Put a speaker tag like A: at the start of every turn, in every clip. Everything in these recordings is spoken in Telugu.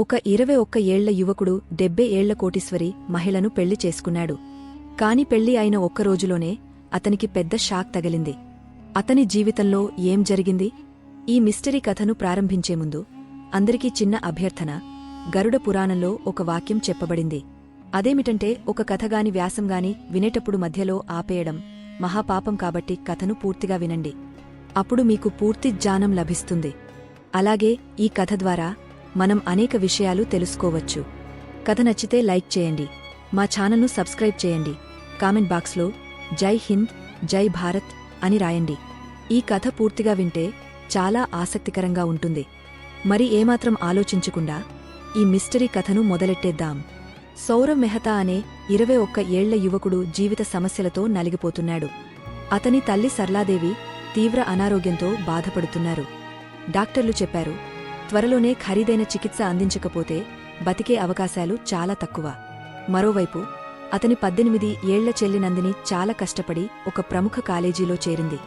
A: ఒక ఇరవై ఒక్క ఏళ్ళ యువకుడు డెబ్బై ఏళ్ళ కోటీశ్వరి మహిళను పెళ్ళి చేసుకున్నాడు. కాని పెళ్ళి అయిన ఒక్క రోజులోనే అతనికి పెద్ద షాక్ తగిలింది. అతని జీవితంలో ఏం జరిగింది? ఈ మిస్టరీ కథను ప్రారంభించే ముందు అందరికీ చిన్న అభ్యర్థన. గరుడ పురాణంలో ఒక వాక్యం చెప్పబడింది. అదేమిటంటే ఒక కథగాని వ్యాసంగాని వినేటప్పుడు మధ్యలో ఆపేయడం మహాపాపం కాబట్టి కథను పూర్తిగా వినండి. అప్పుడు మీకు పూర్తి జ్ఞానం లభిస్తుంది. అలాగే ఈ కథ ద్వారా మనం అనేక విషయాలు తెలుసుకోవచ్చు. కథ నచ్చితే లైక్ చేయండి. మా ఛానల్ను సబ్స్క్రైబ్ చేయండి. కామెంట్ బాక్స్లో జై హింద్ జై భారత్ అని రాయండి. ఈ కథ పూర్తిగా వింటే చాలా ఆసక్తికరంగా ఉంటుంది. మరి ఏమాత్రం ఆలోచించకుండా ఈ మిస్టరీ కథను మొదలెట్టేద్దాం. సౌరవ్ మెహతా అనే ఇరవై ఒక్క ఏళ్ళ యువకుడు జీవిత సమస్యలతో నలిగిపోతున్నాడు. అతని తల్లి సర్లాదేవి తీవ్ర అనారోగ్యంతో బాధపడుతున్నారు. డాక్టర్లు చెప్పారు త్వరలోనే ఖరీదైన చికిత్స అందించకపోతే బతికే అవకాశాలు చాలా తక్కువ. మరోవైపు అతని పద్దెనిమిది ఏళ్ళ చెల్లినందిని చాలా కష్టపడి ఒక ప్రముఖ కాలేజీలో చేరింది.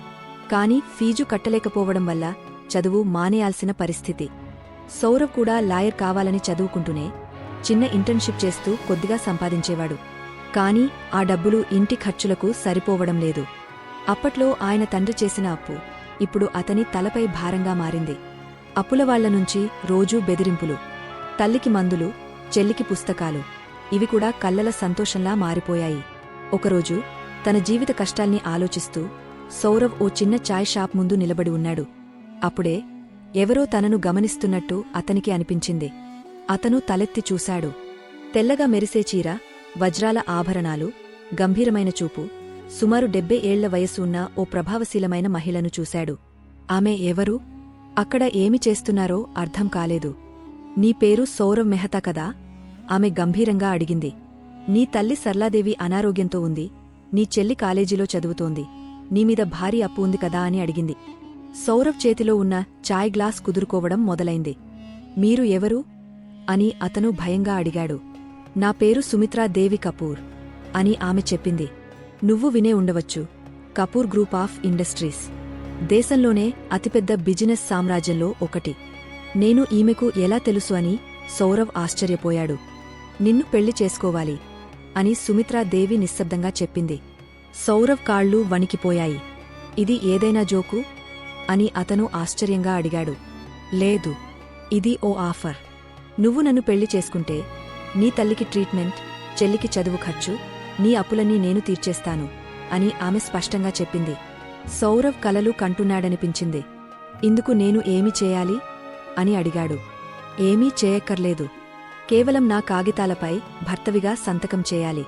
A: కాని ఫీజు కట్టలేకపోవడం వల్ల చదువు మానేయాల్సిన పరిస్థితి. సౌరవ్ కూడా లాయర్ కావాలని చదువుకుంటూనే చిన్న ఇంటర్న్షిప్ చేస్తూ కొద్దిగా సంపాదించేవాడు. కాని ఆ డబ్బులు ఇంటి ఖర్చులకు సరిపోవడం లేదు. అప్పట్లో ఆయన తండ్రి చేసిన అప్పు ఇప్పుడు అతని తలపై భారంగా మారింది. అప్పులవాళ్ళ నుంచి రోజూ బెదిరింపులు తల్లికి మందులు చెల్లికి పుస్తకాలు. ఇవి కూడా కల్లల సంతోషంలా మారిపోయాయి. ఒకరోజు తన జీవిత కష్టాల్ని ఆలోచిస్తూ సౌరవ్ ఓ చిన్న చాయ్ షాప్ ముందు నిలబడి ఉన్నాడు. అప్పుడే ఎవరో తనను గమనిస్తున్నట్టు అతనికి అనిపించింది. అతను తలెత్తి చూశాడు. తెల్లగా మెరిసే చీర వజ్రాల ఆభరణాలు గంభీరమైన చూపు సుమారు డెబ్బై ఏళ్ళ వయసు ఉన్న ఓ ప్రభావశీలమైన మహిళను చూశాడు. ఆమె ఎవరు? అక్కడ ఏమి చేస్తున్నారో అర్థం కాలేదు. నీ పేరు సౌరవ్ మెహతా కదా? ఆమె గంభీరంగా అడిగింది. నీ తల్లి సర్లాదేవి అనారోగ్యంతో ఉంది. నీ చెల్లి కాలేజీలో చదువుతోంది. నీమీద భారీ అప్పు ఉంది కదా అని అడిగింది. సౌరవ్ చేతిలో ఉన్న చాయ్ గ్లాస్ కుదురుకోవడం మొదలైంది. మీరు ఎవరు? అని అతను భయంగా అడిగాడు. నా పేరు సుమిత్రా దేవి కపూర్ అని ఆమె చెప్పింది. నువ్వు వినే ఉండవచ్చు. Kapoor group of industries. దేశంలోనే అతిపెద్ద బిజినెస్ సామ్రాజ్యంలో ఒకటి. నేను ఈమెకు ఎలా తెలుసు అని సౌరవ్ ఆశ్చర్యపోయాడు. నిన్ను పెళ్ళి చేసుకోవాలి అని సుమిత్రా దేవి నిశ్శబ్దంగా చెప్పింది. సౌరవ్ కాళ్ళు వణికిపోయాయి. ఇది ఏదైనా జోకు? అని అతను ఆశ్చర్యంగా అడిగాడు. లేదు. ఇది ఓ ఆఫర్. నువ్వు నన్ను పెళ్ళి చేసుకుంటే నీ తల్లికి ట్రీట్మెంట్ చెల్లికి చదువు ఖర్చు నీ అప్పులన్నీ నేను తీర్చేస్తాను అని ఆమె స్పష్టంగా చెప్పింది. సౌరవ్ కలలు కంటున్నాడనిపించింది. ఇందుకు నేను ఏమి చేయాలి? అని అడిగాడు. ఏమీ చేయక్కర్లేదు. కేవలం నా కాగితాలపై భర్తవిగా సంతకం చేయాలి.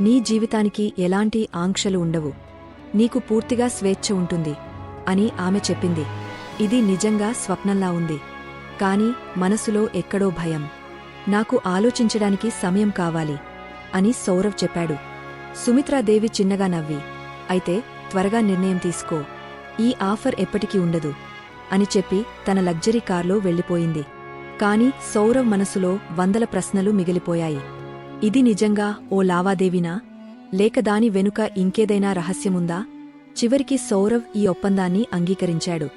A: నీ జీవితానికి ఎలాంటి ఆంక్షలు ఉండవు. నీకు పూర్తిగా స్వేచ్ఛ ఉంటుంది అని ఆమె చెప్పింది. ఇది నిజంగా స్వప్నంలా ఉంది. కాని మనసులో ఎక్కడో భయం. నాకు ఆలోచించడానికి సమయం కావాలి అని సౌరవ్ చెప్పాడు. సుమిత్రాదేవి చిన్నగా నవ్వి అయితే త్వరగా నిర్ణయం తీసుకో. ఈ ఆఫర్ ఎప్పటికీ ఉండదు. అని చెప్పి తన లగ్జరీ కార్లో వెళ్ళిపోయింది. కాని సౌరవ్ మనసులో వందల ప్రశ్నలు మిగిలిపోయాయి. ఇది నిజంగా ఓ లావాదేవీనా? లేక దాని వెనుక ఇంకేదైనా రహస్యముందా? చివరికి సౌరవ్ ఈ ఒప్పందాన్ని అంగీకరించాడు.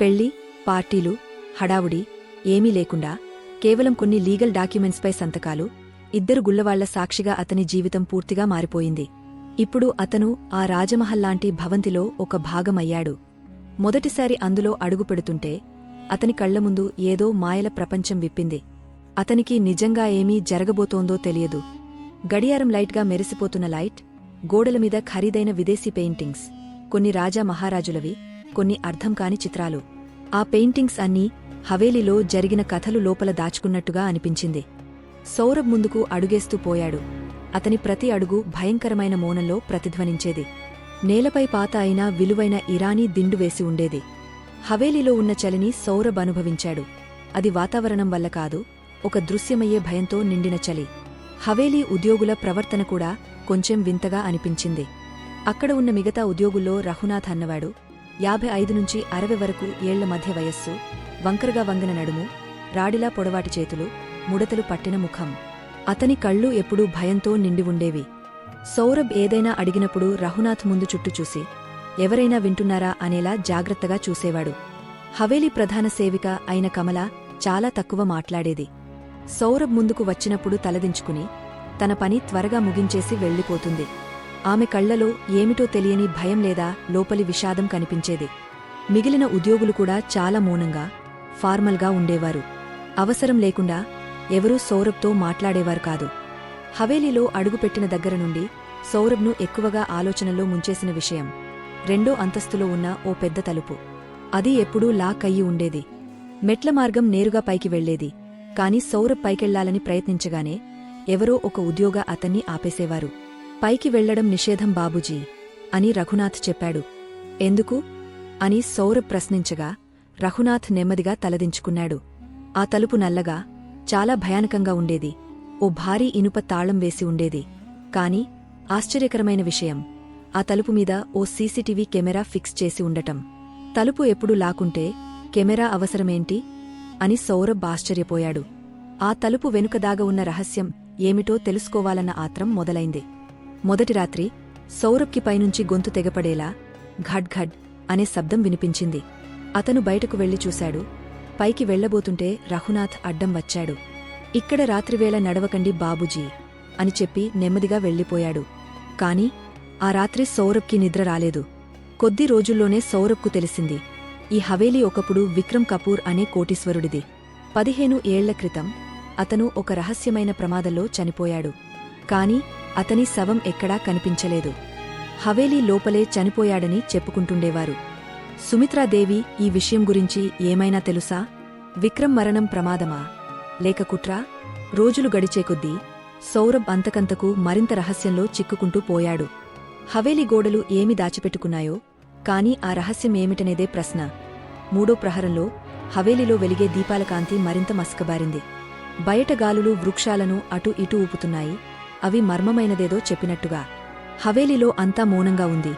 A: పెళ్ళి పార్టీలు హడావుడి ఏమీ లేకుండా కేవలం కొన్ని లీగల్ డాక్యుమెంట్స్పై సంతకాలు ఇద్దరు గుల్లవాళ్ళ సాక్షిగా అతని జీవితం పూర్తిగా మారిపోయింది. ఇప్పుడు అతను ఆ రాజమహల్లాంటి భవంతిలో ఒక భాగమయ్యాడు. మొదటిసారి అందులో అడుగుపెడుతుంటే అతని కళ్ళ ముందు ఏదో మాయల ప్రపంచం విప్పింది. అతనికి నిజంగా ఏమీ జరగబోతోందో తెలియదు. గడియారం లైట్గా మెరిసిపోతున్న లైట్ గోడలమీద ఖరీదైన విదేశీ పెయింటింగ్స్ కొన్ని రాజా మహారాజులవి కొన్ని అర్థం కాని చిత్రాలు. ఆ పెయింటింగ్స్ అన్నీ హవేలీలో జరిగిన కథలు లోపల దాచుకున్నట్టుగా అనిపించింది. సౌరభ్ ముందుకు అడుగేస్తూ పోయాడు. అతని ప్రతి అడుగు భయంకరమైన మౌనంలో ప్రతిధ్వనించేది. నేలపై పాత అయినా విలువైన ఇరానీ దిండు వేసి ఉండేది. హవేలీలో ఉన్న చలిని సౌరభ్ అనుభవించాడు. అది వాతావరణం వల్ల కాదు ఒక దృశ్యమయ్యే భయంతో నిండిన చలి. హవేలీ ఉద్యోగుల ప్రవర్తన కూడా కొంచెం వింతగా అనిపించింది. అక్కడ ఉన్న మిగతా ఉద్యోగుల్లో రఘునాథ్ అన్నవాడు యాభై ఐదు నుంచి అరవై వరకు ఏళ్ళ మధ్య వయస్సు వంకరగా వంగిన నడుము రాడిలా పొడవాటి చేతులు ముడతలు పట్టిన ముఖం. అతని కళ్ళు ఎప్పుడూ భయంతో నిండి ఉండేవి. సౌరభ్ ఏదైనా అడిగినప్పుడు రఘునాథ్ ముందు చుట్టూ చూసి ఎవరైనా వింటున్నారా అనేలా జాగ్రత్తగా చూసేవాడు. హవేలీ ప్రధాన సేవిక అయిన కమల చాలా తక్కువ మాట్లాడేది. సౌరభ్ ముందుకు వచ్చినప్పుడు తలదించుకుని తన పని త్వరగా ముగించేసి వెళ్ళిపోతుంది. ఆమె కళ్ళలో ఏమిటో తెలియని భయం లేదా లోపలి విషాదం కనిపించేది. మిగిలిన ఉద్యోగులు కూడా చాలా మౌనంగా ఫార్మల్గా ఉండేవారు. అవసరం లేకుండా ఎవరూ సౌరభ్తో మాట్లాడేవారు కాదు. హవేలీలో అడుగుపెట్టిన దగ్గర నుండి సౌరభ్ను ఎక్కువగా ఆలోచనల్లో ముంచేసిన విషయం రెండో అంతస్తులో ఉన్న ఓ పెద్ద తలుపు. అది ఎప్పుడూ లాక్ అయ్యి ఉండేది. మెట్ల మార్గం నేరుగా పైకి వెళ్ళేది కాని సౌరభ్ పైకెళ్ళాలని ప్రయత్నించగానే ఎవరో ఒక ఉద్యోగ అతన్ని ఆపేసేవారు. పైకి వెళ్ళడం నిషేధం బాబూజీ అని రఘునాథ్ చెప్పాడు. ఎందుకు? అని సౌరభ్ ప్రశ్నించగా రఘునాథ్ నెమ్మదిగా తలదించుకున్నాడు. ఆ తలుపు నల్లగా చాలా భయానకంగా ఉండేది. ఓ భారీ ఇనుప తాళం వేసి ఉండేది. కాని ఆశ్చర్యకరమైన విషయం. ఆ తలుపు మీద ఓ సీసీటీవీ కెమెరా ఫిక్స్ చేసి ఉండటం. తలుపు ఎప్పుడు లాకుంటే కెమెరా అవసరమేంటి? అని సౌరభ్ ఆశ్చర్యపోయాడు. ఆ తలుపు వెనుకదాగ ఉన్న రహస్యం ఏమిటో తెలుసుకోవాలన్న ఆత్రం మొదలైంది. మొదటి రాత్రి సౌరభ్కి పైనుంచి గొంతు తెగపడేలా ఘడ్ ఘడ్ అనే శబ్దం వినిపించింది. అతను బయటకు వెళ్ళి చూశాడు. పైకి వెళ్ళబోతుంటే రఘునాథ్ అడ్డం వచ్చాడు. ఇక్కడ రాత్రివేళ నడవకండి బాబుజీ అని చెప్పి నెమ్మదిగా వెళ్ళిపోయాడు. కాని ఆ రాత్రి సౌరభ్కి నిద్ర రాలేదు. కొద్ది రోజుల్లోనే సౌరభ్కు తెలిసింది. ఈ హవేలీ ఒకప్పుడు విక్రమ్ కపూర్ అనే కోటీశ్వరుడిది. పదిహేను ఏళ్ళ క్రితం అతను ఒక రహస్యమైన ప్రమాదంలో చనిపోయాడు. కాని అతని శవం ఎక్కడా కనిపించలేదు. హవేలీ లోపలే చనిపోయాడని చెప్పుకుంటుండేవారు. సుమిత్రాదేవి ఈ విషయం గురించి ఏమైనా తెలుసా? విక్రమ్ మరణం ప్రమాదమా? లేక కుట్రా? రోజులు గడిచే కొద్దీ సౌరభ్ అంతకంతకు మరింత రహస్యంలో చిక్కుకుంటూ పోయాడు. హవేలీ గోడలు ఏమి దాచిపెట్టుకున్నాయో కాని ఆ రహస్యం ఏమిటనేదే ప్రశ్న. మూడో ప్రహరంలో హవేలీలో వెలిగే దీపాల కాంతి మరింత మస్కబారింది. బయట గాలులు వృక్షాలను అటు ఇటు ఊపుతున్నాయి. అవి మర్మమైనదేదో చెప్పినట్టుగా. హవేలీలో అంతా మౌనంగా ఉంది.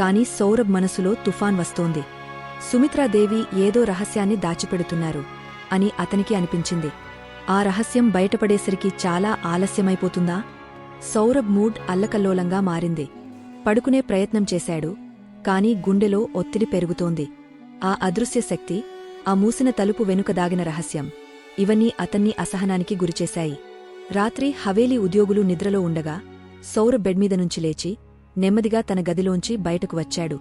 A: కాని సౌరభ్ మనసులో తుఫాన్ వస్తోంది. సుమిత్రాదేవి ఏదో రహస్యాన్ని దాచిపెడుతున్నారు అని అతనికి అనిపించింది. ఆ రహస్యం బయటపడేసరికి చాలా ఆలస్యమైపోతుందా? సౌరభ్ మూడ్ అల్లకల్లోలంగా మారింది. పడుకునే ప్రయత్నం చేశాడు కాని గుండెలో ఒత్తిడి పెరుగుతోంది. ఆ అదృశ్య శక్తి ఆ మూసిన తలుపు వెనుక దాగిన రహస్యం ఇవన్నీ అతన్ని అసహనానికి గురిచేశాయి. రాత్రి హవేలీ ఉద్యోగులు నిద్రలో ఉండగా సౌరభ్ బెడ్మీద నుంచి లేచి నెమ్మదిగా తన గదిలోంచి బయటకు వచ్చాడు.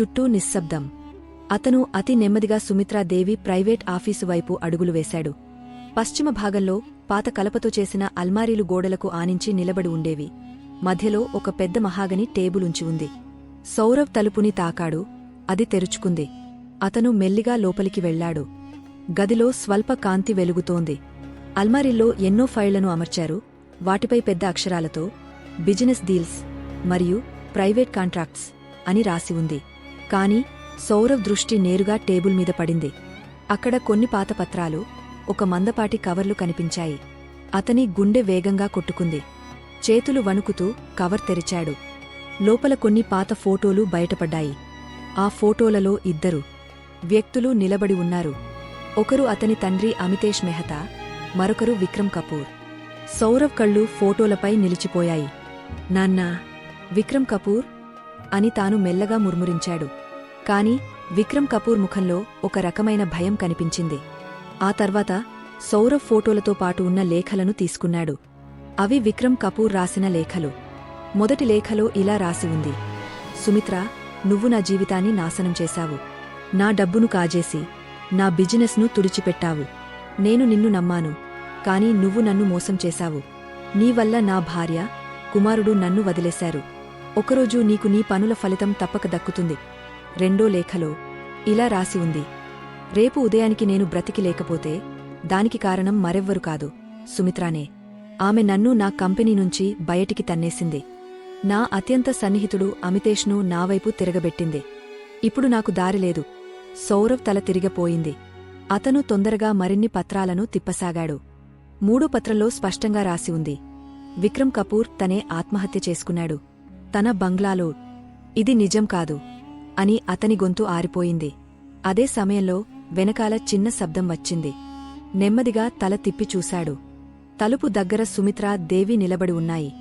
A: చుట్టూ నిశ్శబ్దం. అతను అతి నెమ్మదిగా సుమిత్రాదేవి ప్రైవేట్ ఆఫీసు వైపు అడుగులు వేశాడు. పశ్చిమ భాగంలో పాత కలపతో చేసిన అల్మారీలు గోడలకు ఆనించి నిలబడి ఉండేవి. మధ్యలో ఒక పెద్ద మహాగని టేబులుంచి ఉంది. సౌరవ్ తలుపుని తాకాడు. అది తెరుచుకుంది. అతను మెల్లిగా లోపలికి వెళ్ళాడు గదిలో స్వల్ప కాంతి వెలుగుతోంది. అల్మారీల్లో ఎన్నో ఫైళ్ళను అమర్చారు. వాటిపై పెద్ద అక్షరాలతో బిజినెస్ డీల్స్ మరియు ప్రైవేట్ కాంట్రాక్ట్స్ అని రాసి ఉంది. కాని సౌరవ్ దృష్టి నేరుగా టేబుల్ మీద పడింది. అక్కడ కొన్ని పాత పత్రాలు ఒక మందపాటి కవర్లు కనిపించాయి. అతని గుండె వేగంగా కొట్టుకుంది. చేతులు వణుకుతూ కవర్ తెరిచాడు. లోపల కొన్ని పాత ఫోటోలు బయటపడ్డాయి. ఆ ఫోటోలలో ఇద్దరు వ్యక్తులు నిలబడి ఉన్నారు. ఒకరు అతని తండ్రి అమితేష్ మెహతా మరొకరు విక్రమ్ కపూర్. సౌరవ్ కళ్ళు ఫోటోలపై నిలిచిపోయాయి. నాన్నా విక్రమ్ కపూర్ అని తాను మెల్లగా ముర్మురించాడు. కాని విక్రమ్ కపూర్ ముఖంలో ఒక రకమైన భయం కనిపించింది. ఆ తర్వాత సౌరవ్ ఫోటోలతో పాటు ఉన్న లేఖలను తీసుకున్నాడు. అవి విక్రమ్ కపూర్ రాసిన లేఖలు. మొదటి లేఖలో ఇలా రాసి ఉంది. సుమిత్ర నువ్వు నా జీవితాన్ని నాశనం చేశావు. నా డబ్బును కాజేసి నా బిజినెస్ను తుడిచిపెట్టావు. నేను నిన్ను నమ్మాను. కాని నువ్వు నన్ను మోసం చేశావు. నీవల్ల నా భార్య కుమారుడు నన్ను వదిలేశారు. ఒకరోజు నీకు నీ పనుల ఫలితం తప్పక దక్కుతుంది. రెండో లేఖలో ఇలా రాసి ఉంది. రేపు ఉదయానికి నేను బ్రతికి లేకపోతే దానికి కారణం మరెవ్వరు కాదు. సుమిత్రానే ఆమె నన్ను నా కంపెనీ నుంచి బయటికి తన్నేసింది. నా అత్యంత సన్నిహితుడు అమితేష్ను నావైపు తిరగబెట్టింది. ఇప్పుడు నాకు దారిలేదు సౌరవ్ తల తిరిగపోయింది. అతను తొందరగా మరిన్ని పత్రాలను తిప్పసాగాడు. మూడో పత్రంలో స్పష్టంగా రాసి ఉంది. విక్రమ్ కపూర్ తనే ఆత్మహత్య చేసుకున్నాడు. తన బంగ్లాలో ఇది నిజం కాదు అని అతని గొంతు ఆరిపోయింది. అదే సమయంలో వెనకాల చిన్న శబ్దం వచ్చింది. నెమ్మదిగా తల తిప్పి చూశాడు. తలుపు దగ్గర సుమిత్రా దేవి నిలబడి ఉన్నాయి.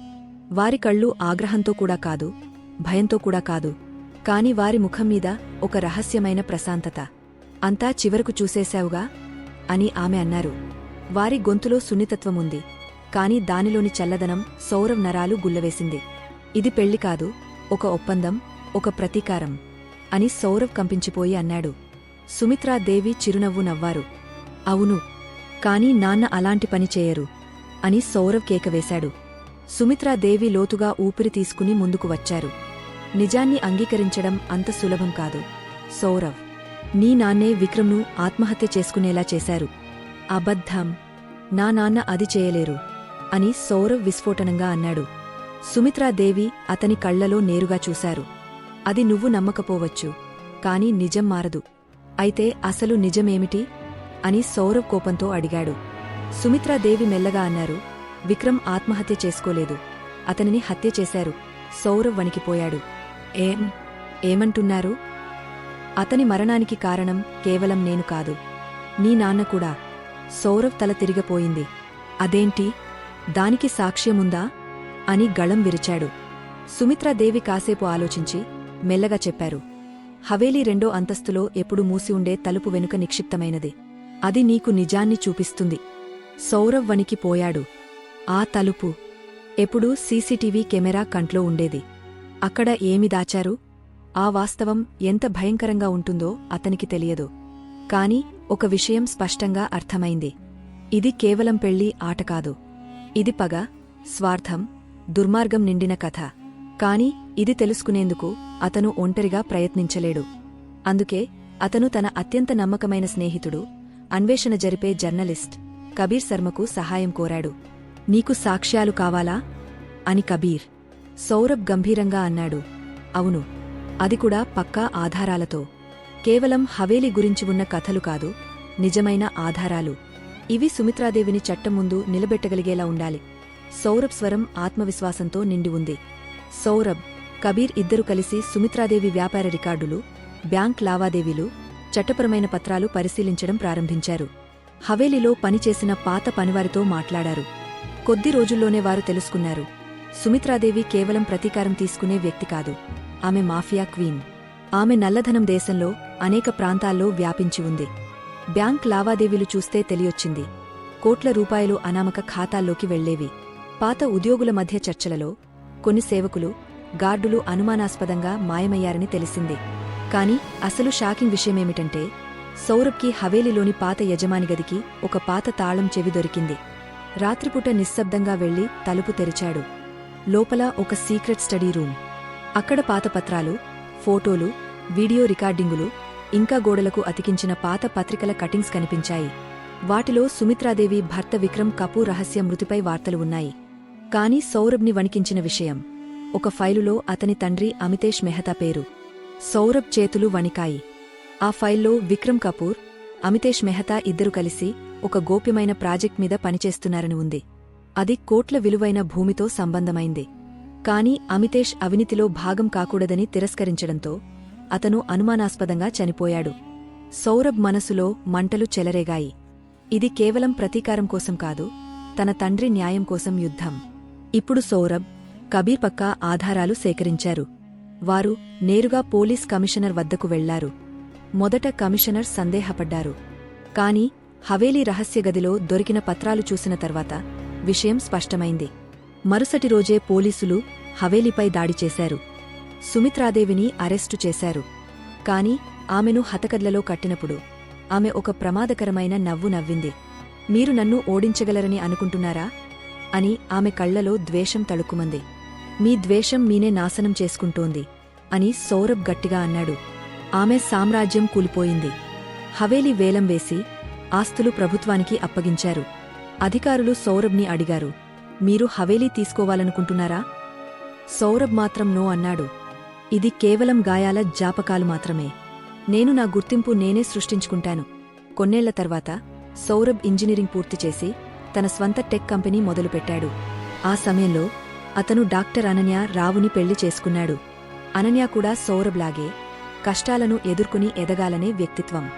A: వారి కళ్ళు ఆగ్రహంతో కూడా కాదు భయంతో కూడా కాదు కాని వారి ముఖం మీద ఒక రహస్యమైన ప్రశాంతత. అంతా చివరకు చూసేశావుగా? అని ఆమె అన్నారు. వారి గొంతులో సున్నితత్వముంది కాని దానిలోని చల్లదనం సౌరవ్ నరాలు గుల్లవేసింది. ఇది పెళ్ళి కాదు ఒక ఒప్పందం ఒక ప్రతీకారం అని సౌరవ్ కంపించిపోయి అన్నాడు. సుమిత్రాదేవి చిరునవ్వు నవ్వారు. అవును కాని నాన్న అలాంటి పని చేయరు అని సౌరవ్ కేకవేశాడు సుమిత్రాదేవి లోతుగా ఊపిరి తీసుకుని ముందుకు వచ్చారు. నిజాన్ని అంగీకరించడం అంత సులభం కాదు. సౌరవ్ నీ నాన్నే విక్రమ్ను ఆత్మహత్య చేసుకునేలా చేశారు. అబద్ధం నా నాన్న అది చేయలేరు అని సౌరవ్ విస్ఫోటనంగా అన్నాడు. సుమిత్రాదేవి అతని కళ్ళలో నేరుగా చూశారు. అది నువ్వు నమ్మకపోవచ్చు కాని నిజం మారదు. అయితే అసలు నిజమేమిటి? అని సౌరవ్ కోపంతో అడిగాడు. సుమిత్రాదేవి మెల్లగా అన్నారు విక్రమ్ ఆత్మహత్య చేసుకోలేదు. అతనిని హత్య చేశారు. సౌరవ్ వణికిపోయాడు ఏం? ఏమంటున్నారు? అతని మరణానికి కారణం కేవలం నేను కాదు. నీ నాన్న కూడా. సౌరవ్ తల తిరిగపోయింది. అదేంటి? దానికి సాక్ష్యముందా? అని గళం విరిచాడు. సుమిత్రాదేవి కాసేపు ఆలోచించి మెల్లగా చెప్పారు. హవేలీ రెండో అంతస్తులో ఎప్పుడు మూసి ఉండే తలుపు వెనుక నిక్షిప్తమైనది. అది నీకు నిజాన్ని చూపిస్తుంది. సౌరవ్ వణికిపోయాడు ఆ తలుపు ఎప్పుడూ సీసీటీవీ కెమెరా కంట్లో ఉండేది. అక్కడ ఏమి దాచారు? ఆ వాస్తవం ఎంత భయంకరంగా ఉంటుందో అతనికి తెలియదు. కాని ఒక విషయం స్పష్టంగా అర్థమైంది. ఇది కేవలం పెళ్ళి ఆట కాదు. ఇది పగ స్వార్థం దుర్మార్గం నిండిన కథ. కాని ఇది తెలుసుకునేందుకు అతను ఒంటరిగా ప్రయత్నించలేడు. అందుకే అతను తన అత్యంత నమ్మకమైన స్నేహితుడు అన్వేషణ జరిపే జర్నలిస్ట్ కబీర్ శర్మకు సహాయం కోరాడు. నీకు సాక్ష్యాలు కావాలా అని కబీర్. సౌరభ్ గంభీరంగా అన్నాడు. అవును. అది కూడా పక్కా ఆధారాలతో. కేవలం హవేలి గురించి ఉన్న కథలు కాదు నిజమైన ఆధారాలు. ఇవి సుమిత్రాదేవిని చట్టం ముందు నిలబెట్టగలిగేలా ఉండాలి. సౌరభ్ స్వరం ఆత్మవిశ్వాసంతో నిండి ఉంది. సౌరభ్ కబీర్ ఇద్దరు కలిసి సుమిత్రాదేవి వ్యాపార రికార్డులు బ్యాంక్ లావాదేవీలు చట్టపరమైన పత్రాలు పరిశీలించడం ప్రారంభించారు. హవేలీలో పనిచేసిన పాత పనివారితో మాట్లాడారు. కొద్ది రోజుల్లోనే వారు తెలుసుకున్నారు. సుమిత్రాదేవి కేవలం ప్రతీకారం తీసుకునే వ్యక్తి కాదు. ఆమె మాఫియా క్వీన్. ఆమె నల్లధనం దేశంలో అనేక ప్రాంతాల్లో వ్యాపించి ఉంది. బ్యాంక్ లావాదేవీలు చూస్తే తెలియొచ్చింది. కోట్ల రూపాయలు అనామక ఖాతాల్లోకి వెళ్ళేవి. పాత ఉద్యోగుల మధ్య చర్చలలో కొన్ని సేవకులు గార్డులు అనుమానాస్పదంగా మాయమయ్యారని తెలిసింది. కాని అసలు షాకింగ్ విషయమేమిటంటే సౌరభ్కి హవేలీలోని పాత యజమాని గదికి ఒక పాత తాళం చెవి దొరికింది. రాత్రిపూట నిశ్శబ్దంగా వెళ్ళి తలుపు తెరిచాడు. లోపల ఒక సీక్రెట్ స్టడీ రూమ్. అక్కడ పాత పత్రాలు ఫోటోలు వీడియో రికార్డింగులు ఇంకా గోడలకు అతికించిన పాత పత్రికల కటింగ్స్ కనిపించాయి. వాటిలో సుమిత్రాదేవి భర్త విక్రమ్ కపూర్ రహస్య మృతిపై వార్తలు ఉన్నాయి. కాని సౌరభ్ని వణికించిన విషయం. ఒక ఫైలులో అతని తండ్రి అమితేష్ మెహతా పేరు. సౌరభ్ చేతులు వణికాయి. ఆ ఫైల్లో విక్రమ్ కపూర్ అమితేష్ మెహతా ఇద్దరు కలిసి ఒక గోప్యమైన ప్రాజెక్ట్ మీద పనిచేస్తున్నారని ఉంది. అది కోట్ల విలువైన భూమితో సంబంధమైంది. కాని అమితేష్ అవినీతిలో భాగం కాకూడదని తిరస్కరించడంతో అతను అనుమానాస్పదంగా చనిపోయాడు. సౌరభ్ మనసులో మంటలు చెలరేగాయి. ఇది కేవలం ప్రతీకారం కోసం కాదు తన తండ్రి న్యాయం కోసం యుద్ధం. ఇప్పుడు సౌరభ్ కబీర్ పక్కా ఆధారాలు సేకరించారు. వారు నేరుగా పోలీస్ కమిషనర్ వద్దకు వెళ్ళారు. మొదట కమిషనర్ సందేహపడ్డారు. కాని హవేలీ రహస్య గదిలో దొరికిన పత్రాలు చూసిన తర్వాత విషయం స్పష్టమైంది. మరుసటి రోజే పోలీసులు హవేలీపై దాడి చేశారు. సుమిత్రాదేవిని అరెస్టు చేశారు. కాని ఆమెను హతకడ్లలో కట్టినప్పుడు ఆమె ఒక ప్రమాదకరమైన నవ్వు నవ్వింది. మీరు నన్ను ఓడించగలరని అనుకుంటున్నారా? అని ఆమె కళ్ళలో ద్వేషం తళుక్కుమంది మీ ద్వేషం మీనే నాశనం చేసుకుంటోంది అని సౌరభ్ గట్టిగా అన్నాడు. ఆమె సామ్రాజ్యం కూలిపోయింది. హవేలీ వేలం వేసి ఆస్తులు ప్రభుత్వానికి అప్పగించారు. అధికారులు సౌరభ్ని అడిగారు. మీరు హవేలీ తీసుకోవాలనుకుంటున్నారా? సౌరభ్ మాత్రం నో అన్నాడు. ఇది కేవలం గాయాల జాపకాలు మాత్రమే. నేను నా గుర్తింపు నేనే సృష్టించుకుంటాను. కొన్నేళ్ళ తర్వాత సౌరభ్ ఇంజనీరింగ్ పూర్తి చేసి తన స్వంత టెక్ కంపెనీ మొదలుపెట్టాడు. ఆ సమయంలో అతను డాక్టర్ అనన్య రావుని పెళ్ళి చేసుకున్నాడు. అనన్య కూడా సౌరభ్లాగే కష్టాలను ఎదుర్కొని ఎదగాలనే వ్యక్తిత్వం.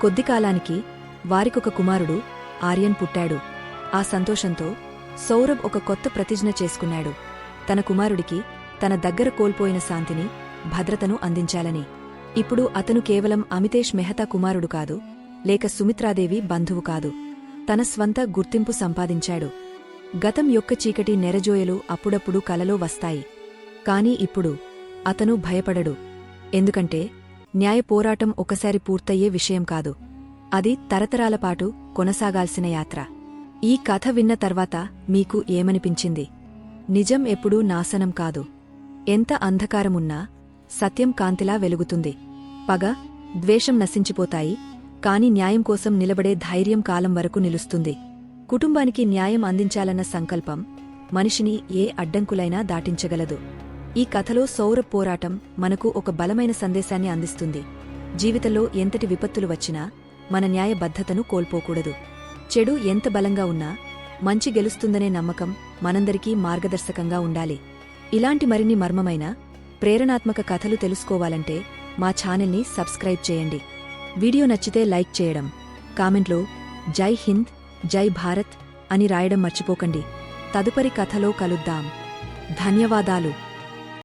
A: కొద్ది కాలానికి వారికొక కుమారుడు ఆర్యన్ పుట్టాడు. ఆ సంతోషంతో సౌరభ్ ఒక కొత్త ప్రతిజ్ఞ చేసుకున్నాడు. తన కుమారుడికి తన దగ్గర కోల్పోయిన శాంతిని భద్రతను అందించాలని. ఇప్పుడు అతను కేవలం అమితేష్ మెహతా కుమారుడు కాదు లేక సుమిత్రాదేవి బంధువు కాదు. తన స్వంత గుర్తింపు సంపాదించాడు. గతం యొక్క చీకటి నెరజోయలు అప్పుడప్పుడు కలలో వస్తాయి. కాని ఇప్పుడు అతను భయపడడు. ఎందుకంటే న్యాయ పోరాటం ఒకసారి పూర్తయ్యే విషయం కాదు. అది తరతరాలపాటు కొనసాగాల్సిన యాత్ర. ఈ కథ విన్న తర్వాత మీకు ఏమనిపించింది? నిజం ఎప్పుడూ నాశనం కాదు. ఎంత అంధకారమున్నా సత్యం కాంతిలా వెలుగుతుంది. పగ ద్వేషం నశించిపోతాయి. కాని న్యాయం కోసం నిలబడే ధైర్యం కాలం వరకు నిలుస్తుంది. కుటుంబానికి న్యాయం అందించాలన్న సంకల్పం మనిషిని ఏ అడ్డంకులైనా దాటించగలదు. ఈ కథలో సౌర పోరాటం మనకు ఒక బలమైన సందేశాన్ని అందిస్తుంది. జీవితంలో ఎంతటి విపత్తులు వచ్చినా మన న్యాయబద్ధతను కోల్పోకూడదు. చెడు ఎంత బలంగా ఉన్నా మంచి గెలుస్తుందనే నమ్మకం మనందరికీ మార్గదర్శకంగా ఉండాలి. ఇలాంటి మరిన్ని మర్మమైన ప్రేరణాత్మక కథలు తెలుసుకోవాలంటే మా ఛానల్ని సబ్స్క్రైబ్ చేయండి. వీడియో నచ్చితే లైక్ చేయడం కామెంట్లో జై హింద్ జై భారత్ అని రాయడం మర్చిపోకండి. తదుపరి కథలో కలుద్దాం. ధన్యవాదాలు.